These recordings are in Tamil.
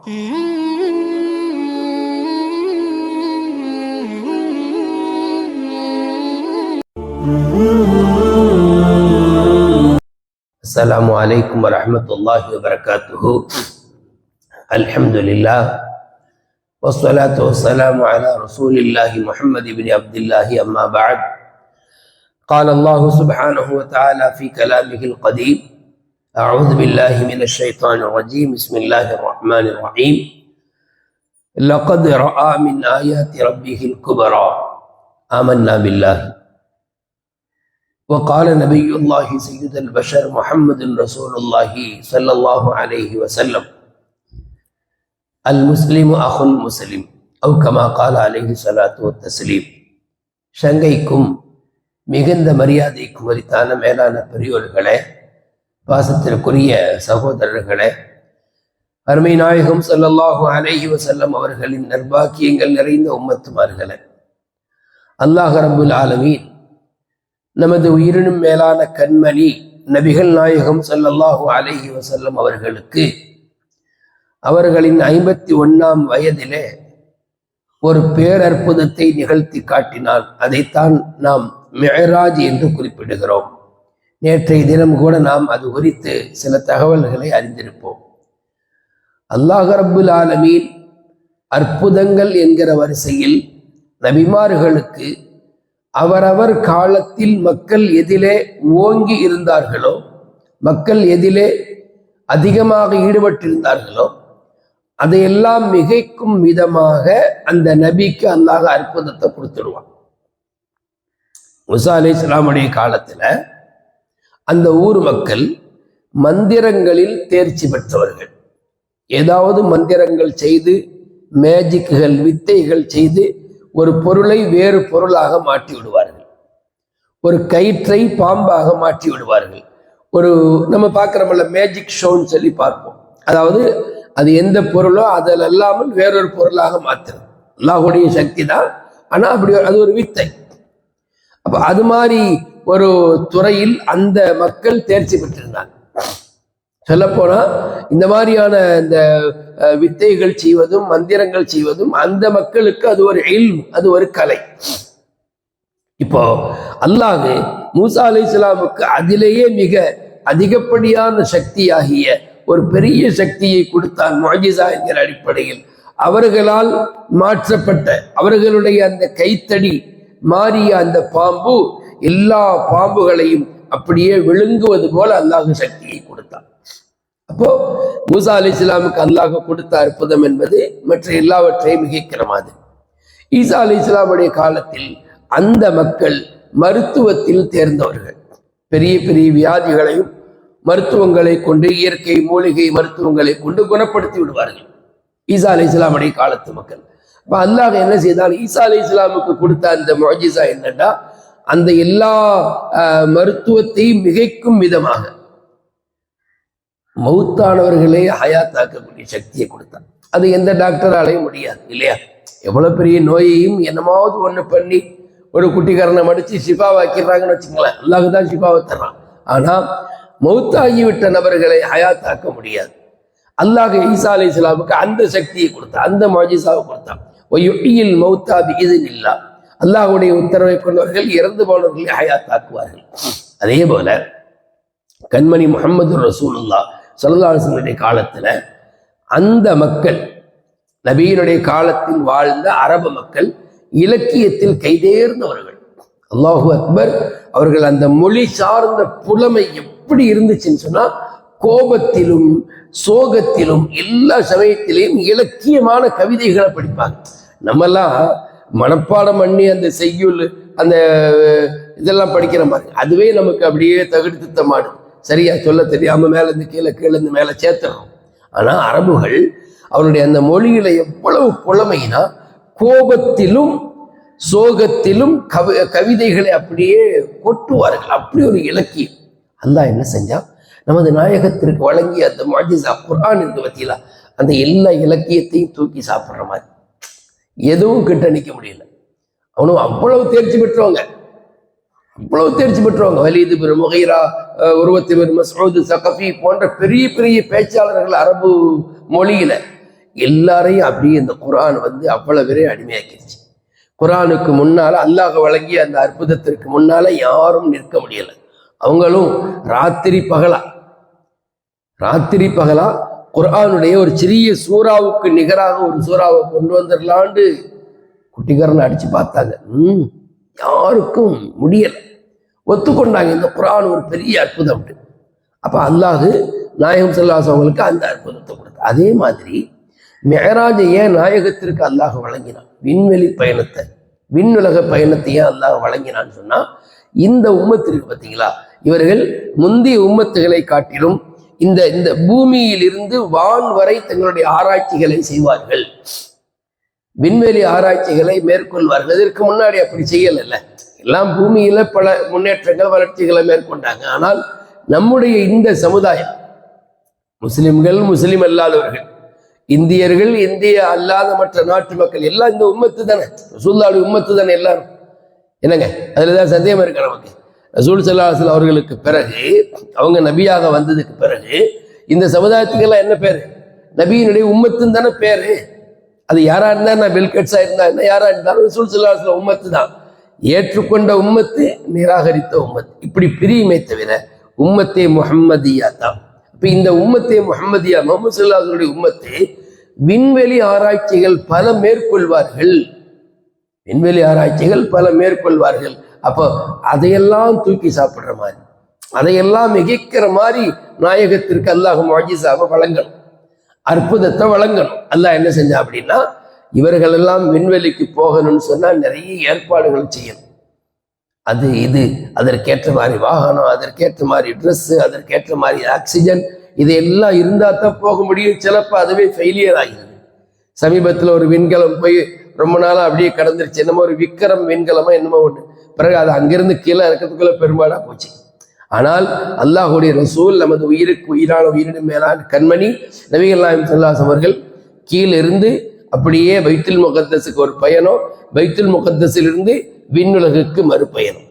السلام عليكم ورحمة الله وبركاته. الحمد لله والصلاة والسلام على رسول الله محمد بن عبد الله أما بعد. قال الله سبحانه وتعالى في كلامه القديم أعوذ بالله من الشيطان الرجيم بسم الله الرحمن الرحيم لقد رأى من آيات ربه الكبرى آمنا بالله وقال نبي الله سيد البشر محمد رسول الله صلى الله عليه وسلم المسلم أخو المسلم أو كما قال عليه الصلاة والتسليم சங்கைக்கும் மிகுந்த மரியாதைக்கும் உரித்தான மேலான பெரியோர்களே பாசத்திற்குரிய சகோதரர்களே அருமை நாயகம் சல்லல்லாஹு அலஹி வசல்லம் அவர்களின் நர்பாக்கியங்கள் நிறைந்த உம்மத்துமார்களே அல்லாஹ் ரபுல் ஆலமீன் நமது உயிரினும் மேலான கண்மணி நபிகள் நாயகம் சல்லல்லாஹு அலஹி வசல்லம் அவர்களுக்கு அவர்களின் ஐம்பத்தி ஒன்றாம் வயதிலே ஒரு பேரற்புதத்தை நிகழ்த்தி காட்டினால் அதைத்தான் நாம் மெஹராஜ் என்று குறிப்பிடுகிறோம். நேற்றைய தினம் கூட நாம் அது குறித்து சில தகவல்களை அறிந்திருப்போம். அல்லாஹ் ரப்புல் ஆலமீன் அற்புதங்கள் என்கிற வரிசையில் நபிமார்களுக்கு அவரவர் காலத்தில் மக்கள் எதிலே ஓங்கி இருந்தார்களோ மக்கள் எதிலே அதிகமாக ஈடுபட்டிருந்தார்களோ அதையெல்லாம் மிகைக்கும் விதமாக அந்த நபிக்கு அல்லாஹ் அற்புதத்தை கொடுத்துடுவான் முசா அலி இஸ்லாமுடைய காலத்துல அந்த ஊர் மக்கள் மந்திரங்களில் தேர்ச்சி பெற்றவர்கள். ஏதாவது மந்திரங்கள் செய்து மேஜிக்குகள் வித்தைகள் செய்து ஒரு பொருளை வேறு பொருளாக மாற்றி விடுவார்கள். ஒரு கயிற்றை பாம்பாக மாற்றி விடுவார்கள். ஒரு நம்ம பார்க்குறோம்ல மேஜிக் ஷோன்னு சொல்லி பார்ப்போம். அதாவது அது எந்த பொருளோ அதில் இல்லாமல் வேறொரு பொருளாக மாற்றுறது அல்லாஹுடைய சக்தி தான். ஆனால் அப்படி அது ஒரு வித்தை. அப்போ அது மாதிரி ஒரு துறையில் அந்த மக்கள் தேர்ச்சி பெற்றிருந்தாங்க. சொல்லப்போனா இந்த மாதிரியான இந்த வித்தைகள் செய்வதும் மந்திரங்கள் செய்வதும் அந்த மக்களுக்கு அது ஒரு இல்ம் அது ஒரு கலை. இப்போ அல்லாஹ் மூசா அலி இஸ்லாமுக்கு அதிலேயே மிக அதிகப்படியான சக்தியாகிய ஒரு பெரிய சக்தியை கொடுத்தான் முஜிசா என்கிற அடிப்படையில். அவர்களால் மாற்றப்பட்ட அவர்களுடைய அந்த கைத்தடி மாறிய அந்த பாம்பு எல்லா பாம்புகளையும் அப்படியே விழுங்குவது போல அல்லாஹ் சக்தியை கொடுத்தான். அப்போ மூசா அலி இஸ்லாமுக்கு அல்லாஹ் கொடுத்த அற்புதம் என்பது மற்ற எல்லாவற்றையும் மிகைக்கிற மாதிரி. ஈசா அலி இஸ்லாமுடைய காலத்தில் அந்த மக்கள் மருத்துவத்தில் தேர்ந்தவர்கள். பெரிய பெரிய வியாதிகளையும் மருத்துவங்களை கொண்டு இயற்கை மூலிகை மருத்துவங்களை கொண்டு குணப்படுத்தி விடுவார்கள். ஈசா அலி இஸ்லாமுடைய காலத்து மக்கள். அப்ப அல்லாஹ் என்ன செய்தால் ஈசா அலி இஸ்லாமுக்கு கொடுத்த அந்த மொஜிசா என்னன்னா அந்த எல்லா மருத்துவத்தையும் மிகைக்கும் விதமாக. மௌத்தானவர்களே ஹயாத்தாக்கக்கூடிய சக்தியை கொடுத்தான். அது எந்த டாக்டராலையும் முடியாது இல்லையா? எவ்வளவு பெரிய நோயையும் என்னமாவது ஒண்ணு பண்ணி ஒரு குட்டிக்காரனை மடிச்சு ஷிஃபாவாக்கிறாங்கன்னு வச்சுங்களேன் அல்லாஹ் தான் சிபாவை தர்றான். ஆனா மௌத்தாகிவிட்ட நபர்களை ஹயாத்தாக்க முடியாது. அல்லாஹ் ஈசா அலி இஸ்லாமுக்கு அந்த சக்தியை கொடுத்தான் அந்த மாஜிசாவை கொடுத்தான். ஒய்யுட்டியில் மௌத்தா பிகிதின் இல்லா அல்லாஹுடைய உத்தரவை கொண்டவர்கள் இறந்து போனவர்களை ஹயாத்தாக்குவார்கள். அதே போல கண்மணி முகமது ரசூலுல்லா சல்லாஹனுடைய காலத்துல அந்த மக்கள் நபியினுடைய காலத்தில் வாழ்ந்த அரபு மக்கள் இலக்கியத்தில் கைதேர்ந்தவர்கள். அல்லாஹு அக்பர் அவர்கள் அந்த மொழி சார்ந்த புலமை எப்படி இருந்துச்சுன்னு சொன்னா கோபத்திலும் சோகத்திலும் எல்லா சமயத்திலையும் இலக்கியமான கவிதைகளை படிப்பாங்க. நம்மெல்லாம் மனப்பாடம் பண்ணி அந்த செய்யுள் அந்த இதெல்லாம் படிக்கிற மாதிரி. அதுவே நமக்கு அப்படியே தகுடுத்த மாடும் சரியா? சொல்ல தெரியாம மேலேருந்து கீழே கீழே இருந்து சேர்த்துறோம். ஆனா அரபுகள் அவருடைய அந்த மொழியில எவ்வளவு புலமைனா கோபத்திலும் சோகத்திலும் கவி கவிதைகளை அப்படியே கொட்டுவார்கள். அப்படி ஒரு இலக்கியம். அல்லா என்ன செஞ்சா? நமது நாயகத்திற்கு வழங்கிய அந்த மாஜிசா குரான் இருக்கு பத்தியில அந்த எல்லா இலக்கியத்தையும் தூக்கி சாப்பிடுற மாதிரி. எதுவும் கிட்ட நிற்க முடியல. அவனும் அவ்வளவு தேர்ச்சி பெற்றவங்க. அவ்வளவு தேர்ச்சி பெற்றவங்க. வலீது பெரு முகைரா உருவத்தி பெரு மசூது சகஃபி போன்ற பெரிய பெரிய பேச்சாளர்கள் அரபு மொழியில எல்லாரையும் அப்படியே இந்த குரான் வந்து அவ்வளவு பேரே அடிமையாக்கிடுச்சு குரானுக்கு முன்னால அல்லாஹ் வழங்கிய அந்த அற்புதத்திற்கு முன்னால யாரும் நிற்க முடியல. அவங்களும் ராத்திரி பகலா ராத்திரி பகலா குரானுடைய ஒரு சிறிய சூறாவுக்கு நிகராக ஒரு சூறாவை கொண்டு வந்துடலான்னு குட்டிகரன் அடிச்சு பார்த்தாங்க. ம் யாருக்கும் முடியல. ஒத்துக்கொண்டாங்க. இந்த குரான் ஒரு பெரிய அற்புதம் அப்ப அல்லாஹ் நாயகம் செல்லாஸ் அவங்களுக்கு அந்த அற்புதத்தை கொடுத்தா அதே மாதிரி மெஹராஜை ஏன் நாயகத்திற்கு அல்லாஹ் வழங்கினான்? விண்வெளி பயணத்தை விண்ணுலக பயணத்தை ஏன் அல்லாஹ் வழங்கினான்னு சொன்னா இந்த உம்மத்திற்கு பார்த்தீங்களா? இவர்கள் முந்தைய உம்மத்துகளை காட்டிலும் இந்த இந்த பூமியில் இருந்து வான் வரை தங்களுடைய ஆராய்ச்சிகளை செய்வார்கள். விண்வெளி ஆராய்ச்சிகளை மேற்கொள்வார்கள். இதற்கு முன்னாடி அப்படி செய்யலைல்ல. எல்லாம் பூமியில பல முன்னேற்றங்கள் வளர்ச்சிகளை மேற்கொண்டாங்க. ஆனால் நம்முடைய இந்த சமுதாயம் முஸ்லிம்கள் முஸ்லிம் அல்லாதவர்கள் இந்தியர்கள் இந்திய அல்லாத மற்ற நாட்டு மக்கள் எல்லாம் இந்த உம்மத்து தானே. சூழ்நாடு உம்மத்து தானே எல்லாரும். என்னங்க? அதுலதான் சந்தேகம் இருக்கு நமக்கு. ரசூல் சல்லாஹல் அவர்களுக்கு பிறகு அவங்க நபியாக வந்ததுக்கு பிறகு இந்த சமுதாயத்துக்கெல்லாம் என்ன பேர்? நபியினுடைய உம்மத்துன்னு தானே பேரு. அது யாரா இருந்தால் நான் பில்கட்ஸாக இருந்தா என்ன யாரா இருந்தாலும் ரசூல் சல்லாஹல் உம்மத்து தான். ஏற்றுக்கொண்ட உம்மத்து நிராகரித்த உம்மத்து. இப்படி பிரியுமே தவிர உம்மத்தே முஹம்மதியா தான். இப்ப இந்த உம்மத்தே முஹம்மதியா முகமது சல்லாஹுடைய உம்மத்து விண்வெளி ஆராய்ச்சிகள் பல மேற்கொள்வார்கள். விண்வெளி ஆராய்ச்சிகள் பல மேற்கொள்வார்கள். அப்போ அதையெல்லாம் தூக்கி சாப்பிடுற மாதிரி அதையெல்லாம் மிகைக்கிற மாதிரி நாயகத்திற்கு அல்லாஹும் வாஜிசாவை வழங்கணும். அற்புதத்தை வழங்கணும். அல்லாஹ் என்ன செஞ்சா அப்படின்னா இவர்கள் எல்லாம் விண்வெளிக்கு போகணும்னு சொன்னா நிறைய ஏற்பாடுகள் செய்யணும். அது இது அதற்கேற்ற மாதிரி வாகனம் அதற்கேற்ற மாதிரி ட்ரெஸ் அதற்கேற்ற மாதிரி ஆக்சிஜன் இது எல்லாம் இருந்தா தான் போக முடியும். சிலப்போ அதுவே ஃபெயிலியர் ஆகிறது சமீபத்தில் ஒரு விண்கலம் போய் ரொம்ப நாளா அப்படியே கடந்துருச்சு. என்னமோ ஒரு விக்ரம் விண்கலமா என்னமோ ஒன்று பிறகு அது அங்கிருந்து கீழே இருக்கிறதுக்குள்ள பெரும்பாலாக போச்சு. ஆனால் அல்லாஹுடைய ரசூல் நமது உயிருக்கு உயிரான உயிரினும் மேலான கண்மணி நபிகள் நாயம் சல்லாஸ் அவர்கள் கீழிருந்து அப்படியே பைத்துல் முகத்தஸுக்கு ஒரு பயணம் பைத்துல் முகத்தஸிலிருந்து விண்ணுலகுக்கு மறுபயணம்.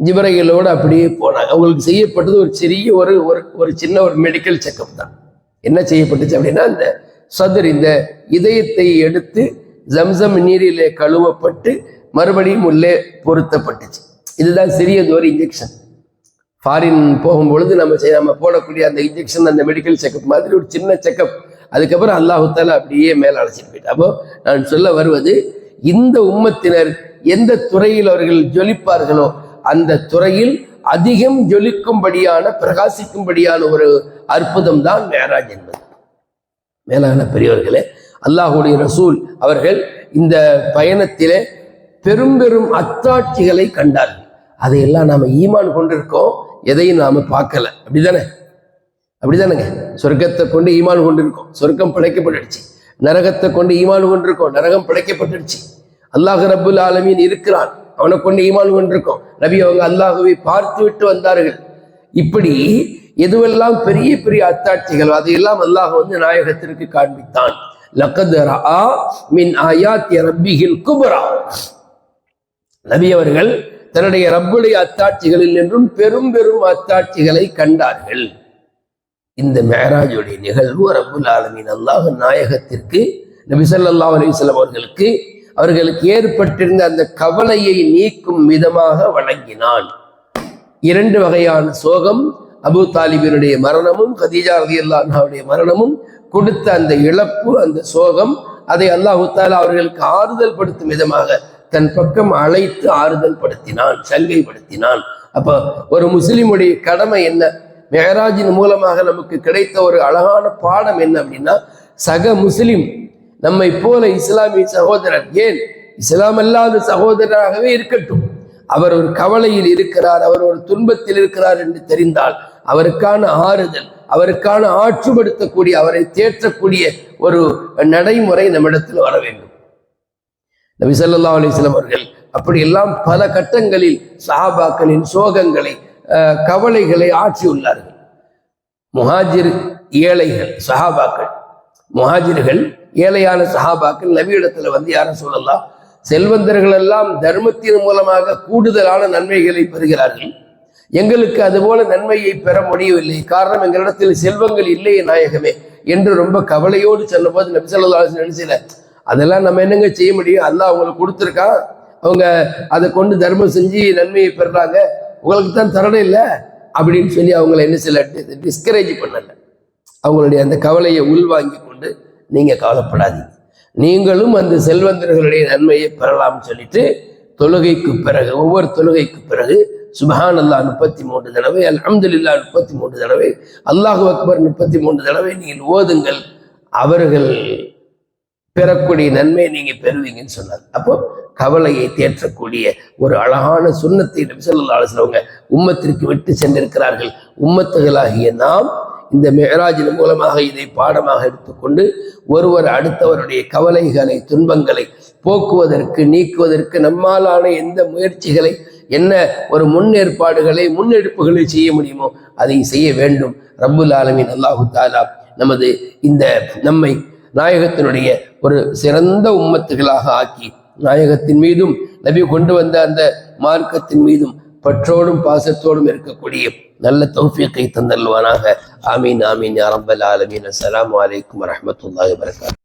ஜிபரைகளோடு அப்படியே போனாங்க. அவங்களுக்கு செய்யப்பட்டது ஒரு சிறிய ஒரு ஒரு ஒரு சின்ன ஒரு மெடிக்கல் செக்கப் தான். என்ன செய்யப்பட்டுச்சு அப்படின்னா இந்த சதுர் இந்த இதயத்தை எடுத்து ஜம்சம் நீரிலே கழுவப்பட்டு மறுபடியும் உள்ளே பொருத்தப்பட்டுச்சு. இதுதான் சிறியது ஒரு இன்ஜெக்ஷன் ஃபாரின் போகும்பொழுது நம்ம செய்ய நம்ம போடக்கூடிய அந்த இன்ஜெக்ஷன் அந்த மெடிக்கல் செக்கப் மாதிரி ஒரு சின்ன செக்கப் அதுக்கப்புறம் அல்லாஹுத்தால அப்படியே மேலே அழைச்சிட்டு போயிட்டு அப்போ நான் சொல்ல வருவது இந்த உம்மத்தினர் எந்த துறையில் அவர்கள் ஜொலிப்பார்களோ அந்த துறையில் அதிகம் ஜொலிக்கும்படியான பிரகாசிக்கும்படியான ஒரு அற்புதம் தான் மேராஜ் என்பது. மேலான பெரியவர்களே அல்லாஹுடைய ரசூல் அவர்கள் இந்த பயணத்திலே பெரும் பெரும் அத்தாட்சிகளை கண்டார்கள். அதையெல்லாம் நாம ஈமான் கொண்டிருக்கோம் எதையும் நாம பார்க்கல. அப்படிதானே? அப்படிதானேங்க. சொர்க்கத்தை கொண்டு ஈமான் கொண்டிருக்கோம். சொர்க்கம் பிழைக்கப்பட்டுடுச்சு. நரகத்தை கொண்டு ஈமான் கொண்டிருக்கோம். நரகம் பிழைக்கப்பட்டுடுச்சு. அல்லாஹ் ரபுல் ஆலமீன் இருக்கிறான். அவனை கொண்டு ஈமான் கொண்டிருக்கோம். நபி அவங்க அல்லாஹுவை பார்த்து விட்டு வந்தார்கள். இப்படி எதுவெல்லாம் பெரிய பெரிய அத்தாட்சிகள் அதையெல்லாம் அல்லாஹ் வந்து நாயகத்திற்கு காண்பித்தான். லக்கத் மின் ஆயாத்தி ரப்பிஹில் குபரா. நபி அவர்கள் தன்னுடைய ரப்புடைய அத்தாட்சிகளில் என்றும் பெரும் பெரும் அத்தாட்சிகளை கண்டார்கள். இந்த மேராஜுடைய நிகழ்வு ரப்புல் ஆலமீன் அல்லாஹ் நாயகத்திற்கு நபி ஸல்லல்லாஹு அவர்களுக்கு அவர்களுக்கு ஏற்பட்டிருந்த அந்த கவலையை நீக்கும் விதமாக வழங்கினான். இரண்டு வகையான சோகம் அபு தாலிபினுடைய மரணமும் கதீஜா அலி அல்லாஹாவுடைய மரணமும் கொடுத்த அந்த இழப்பு அந்த சோகம் அதை அல்லாஹு தாலா அவர்களுக்கு ஆறுதல் படுத்தும் விதமாக தன் பக்கம் அழைத்து ஆறுதல் படுத்தினான் சங்கைப்படுத்தினான் அப்போ ஒரு முஸ்லிமுடைய கடமை என்ன? மேராஜின் மூலமாக நமக்கு கிடைத்த ஒரு அழகான பாடம் என்ன அப்படின்னா சக முஸ்லிம் நம்மை போல இஸ்லாமிய சகோதரர் ஏன்? இஸ்லாம் அல்லாத சகோதரராகவே இருக்கட்டும். அவர் ஒரு கவலையில் இருக்கிறார் அவர் ஒரு துன்பத்தில் இருக்கிறார் என்று தெரிந்தால் அவருக்கான ஆறுதல் அவருக்கான ஆற்றுப்படுத்தக்கூடிய அவரை தேற்றக்கூடிய ஒரு நடைமுறை நம்மிடத்தில் வர வேண்டும். நபி சல்லா அலிஸ்லாம் அவர்கள் அப்படியெல்லாம் பல கட்டங்களில் சஹாபாக்களின் சோகங்களை கவலைகளை ஆற்றியுள்ளார்கள் முஹாஜிர் ஏழைகள் சஹாபாக்கள். முஹாஜிர்கள் ஏழையான சஹாபாக்கள் நபியிடத்துல வந்து யாரும் சொல்லலாம் செல்வந்தர்கள் எல்லாம் தர்மத்தின் மூலமாக கூடுதலான நன்மைகளை பெறுகிறார்கள். எங்களுக்கு அதுபோல நன்மையை பெற முடியவில்லை. காரணம் எங்களிடத்தில் செல்வங்கள் இல்லையே நாயகமே. என்று ரொம்ப கவலையோடு சொல்லும்போது நபி ஸல்லல்லாஹு நினைச்சல அதெல்லாம் நம்ம என்னங்க செய்ய முடியும்? அல்லாஹ் அவங்களுக்கு கொடுத்துருக்கான் அவங்க அதை கொண்டு தர்மம் செஞ்சு நன்மையை பெறுறாங்க. உங்களுக்கு தான் தரணும் இல்லை? அப்படின்னு சொல்லி அவங்கள என்ன சில டிஸ்கரேஜ் பண்ணலை. அவங்களுடைய அந்த கவலையை உள்வாங்கி கொண்டு நீங்கள் கவலைப்படாதீங்க. நீங்களும் அந்த செல்வந்தர்களுடைய நன்மையை பெறலாம்னு சொல்லிட்டு தொழுகைக்கு பிறகு ஒவ்வொரு தொழுகைக்கு பிறகு சுபஹான் அல்லா முப்பத்தி மூன்று தடவை அலமதுல்லா முப்பத்தி மூன்று தடவை அல்லாஹு அக்பர் முப்பத்தி மூன்று தடவை நீங்கள் ஓதுங்கள். அவர்கள் பெறக்கூடிய நன்மையை நீங்க பெறுவீங்கன்னு சொன்னார். அப்போ கவலையை தேற்றக்கூடிய ஒரு அழகான சுண்ணத்தை நபி உம்மத்திற்கு விட்டு சென்றிருக்கிறார்கள். உம்மத்துகளாகிய நாம் இந்த மேராஜின் மூலமாக இதை பாடமாக எடுத்துக்கொண்டு ஒருவர் அடுத்தவருடைய கவலைகளை துன்பங்களை போக்குவதற்கு நீக்குவதற்கு நம்மாலான எந்த முயற்சிகளை என்ன ஒரு முன்னேற்பாடுகளை முன்னெடுப்புகளை செய்ய முடியுமோ அதை செய்ய வேண்டும். ரப்புல் ஆலமின். அல்லாஹு தாலா நமது இந்த நம்மை நாயகத்தினுடைய ஒரு சிறந்த உம்மத்துகளாக ஆக்கி நாயகத்தின் மீதும் நபி கொண்டு வந்த அந்த மார்க்கத்தின் மீதும் பற்றோடும் பாசத்தோடும் இருக்கக்கூடிய நல்ல தௌஃபியக்கை தந்தல்வானாக. ஆமீன் ஆமீன் யா ஆலமீன். அஸ்லாம் வலைக்கம் வரஹ்மத்துல்லாஹி வபரகாத்துஹு